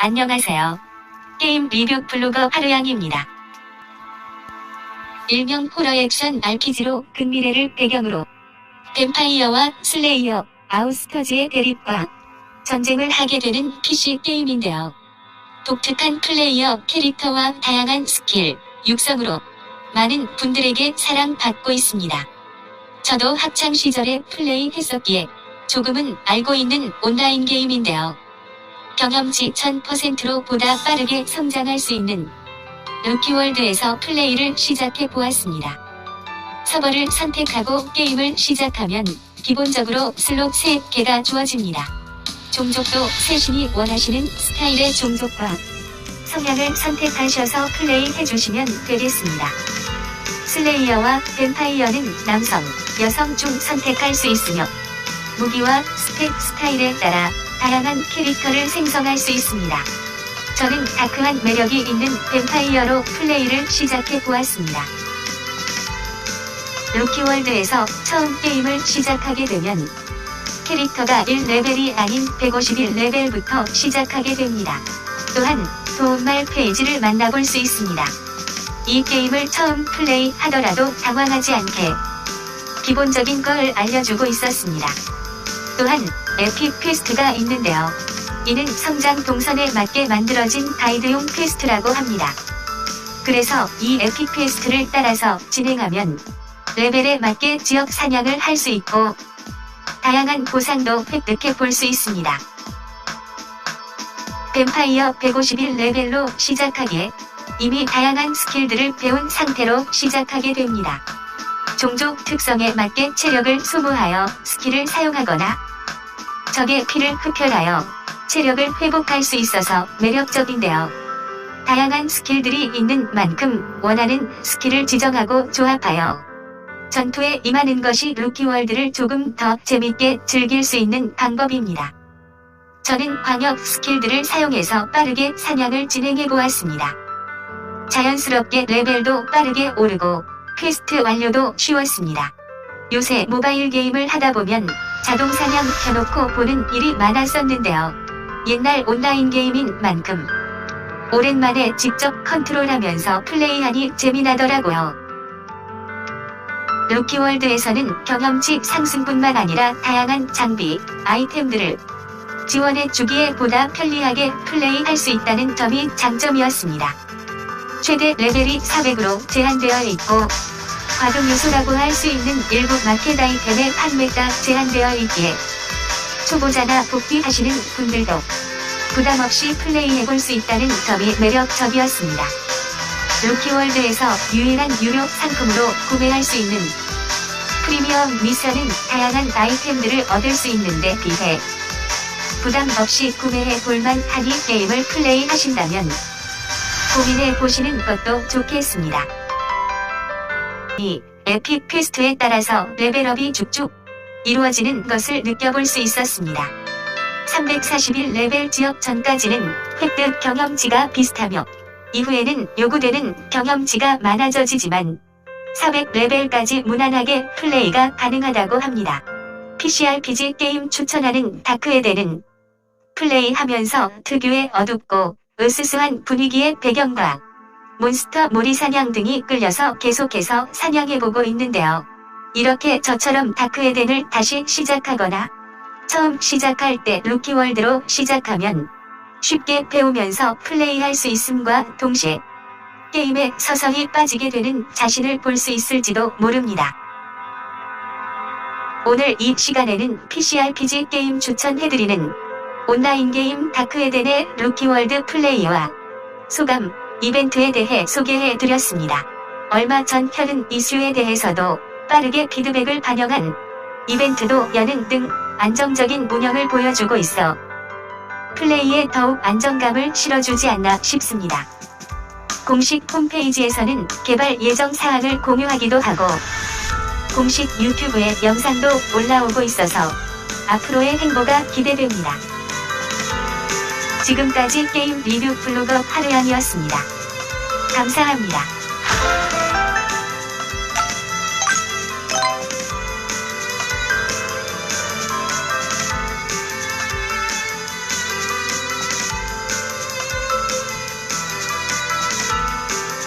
안녕하세요. 게임 리뷰 블로거 하루양입니다. 일명 호러 액션 RPG로 근미래를 배경으로 뱀파이어와 슬레이어, 아우스터즈의 대립과 전쟁을 하게 되는 PC 게임인데요. 독특한 플레이어 캐릭터와 다양한 스킬, 육성으로 많은 분들에게 사랑받고 있습니다. 저도 학창 시절에 플레이했었기에 조금은 알고 있는 온라인 게임인데요. 경험치 1000%로 보다 빠르게 성장할 수 있는 루키월드에서 플레이를 시작해 보았습니다. 서버를 선택하고 게임을 시작하면 기본적으로 슬롯 3개가 주어집니다. 종족도 세신이 원하시는 스타일의 종족과 성향을 선택하셔서 플레이해 주시면 되겠습니다. 슬레이어와 뱀파이어는 남성, 여성 중 선택할 수 있으며 무기와 스펙 스타일에 따라 다양한 캐릭터를 생성할 수 있습니다. 저는 다크한 매력이 있는 뱀파이어로 플레이를 시작해 보았습니다. 루키월드에서 처음 게임을 시작하게 되면 캐릭터가 1레벨이 아닌 151레벨부터 시작하게 됩니다. 또한 도움말 페이지를 만나볼 수 있습니다. 이 게임을 처음 플레이 하더라도 당황하지 않게 기본적인 걸 알려주고 있었습니다. 또한 에픽 퀘스트가 있는데요. 이는 성장 동선에 맞게 만들어진 가이드용 퀘스트라고 합니다. 그래서 이 에픽 퀘스트를 따라서 진행하면 레벨에 맞게 지역 사냥을 할 수 있고 다양한 보상도 획득해 볼 수 있습니다. 뱀파이어 151 레벨로 시작하기에 이미 다양한 스킬들을 배운 상태로 시작하게 됩니다. 종족 특성에 맞게 체력을 소모하여 스킬을 사용하거나 적의 피를 흡혈하여 체력을 회복할 수 있어서 매력적인데요. 다양한 스킬들이 있는 만큼 원하는 스킬을 지정하고 조합하여 전투에 임하는 것이 루키월드를 조금 더 재밌게 즐길 수 있는 방법입니다. 저는 광역 스킬들을 사용해서 빠르게 사냥을 진행해 보았습니다. 자연스럽게 레벨도 빠르게 오르고 퀘스트 완료도 쉬웠습니다. 요새 모바일 게임을 하다 보면 자동 사냥 켜놓고 보는 일이 많았었는데요. 옛날 온라인 게임인 만큼 오랜만에 직접 컨트롤하면서 플레이하니 재미나더라고요. 루키월드에서는 경험치 상승뿐만 아니라 다양한 장비, 아이템들을 지원해 주기에 보다 편리하게 플레이할 수 있다는 점이 장점이었습니다. 최대 레벨이 400으로 제한되어 있고 과금 요소라고 할 수 있는 일부 마켓 아이템의 판매가 제한되어 있기에 초보자나 복귀하시는 분들도 부담 없이 플레이해볼 수 있다는 점이 매력적이었습니다. 루키월드에서 유일한 유료 상품으로 구매할 수 있는 프리미엄 미션은 다양한 아이템들을 얻을 수 있는데 비해 부담 없이 구매해 볼만 하니 게임을 플레이 하신다면 고민해 보시는 것도 좋겠습니다. 이 에픽 퀘스트에 따라서 레벨업이 쭉쭉 이루어지는 것을 느껴볼 수 있었습니다. 341 레벨 지역 전까지는 획득 경험치가 비슷하며 이후에는 요구되는 경험치가 많아져지지만 400레벨까지 무난하게 플레이가 가능하다고 합니다. PCRPG 게임 추천하는 다크에덴은 플레이하면서 특유의 어둡고 으스스한 분위기의 배경과 몬스터 몰이 사냥 등이 끌려서 계속해서 사냥해보고 있는데요. 이렇게 저처럼 다크에덴을 다시 시작하거나 처음 시작할 때 루키월드로 시작하면 쉽게 배우면서 플레이할 수 있음과 동시에 게임에 서서히 빠지게 되는 자신을 볼 수 있을지도 모릅니다. 오늘 이 시간에는 PCRPG 게임 추천해드리는 온라인 게임 다크에덴의 루키월드 플레이와 소감, 이벤트에 대해 소개해드렸습니다. 얼마 전 혈흔 이슈에 대해서도 빠르게 피드백을 반영한 이벤트도 여는 등 안정적인 운영을 보여주고 있어 플레이에 더욱 안정감을 실어주지 않나 싶습니다. 공식 홈페이지에서는 개발 예정 사항을 공유하기도 하고 공식 유튜브에 영상도 올라오고 있어서 앞으로의 행보가 기대됩니다. 지금까지 게임 리뷰 블로거 하루양이었습니다. 감사합니다.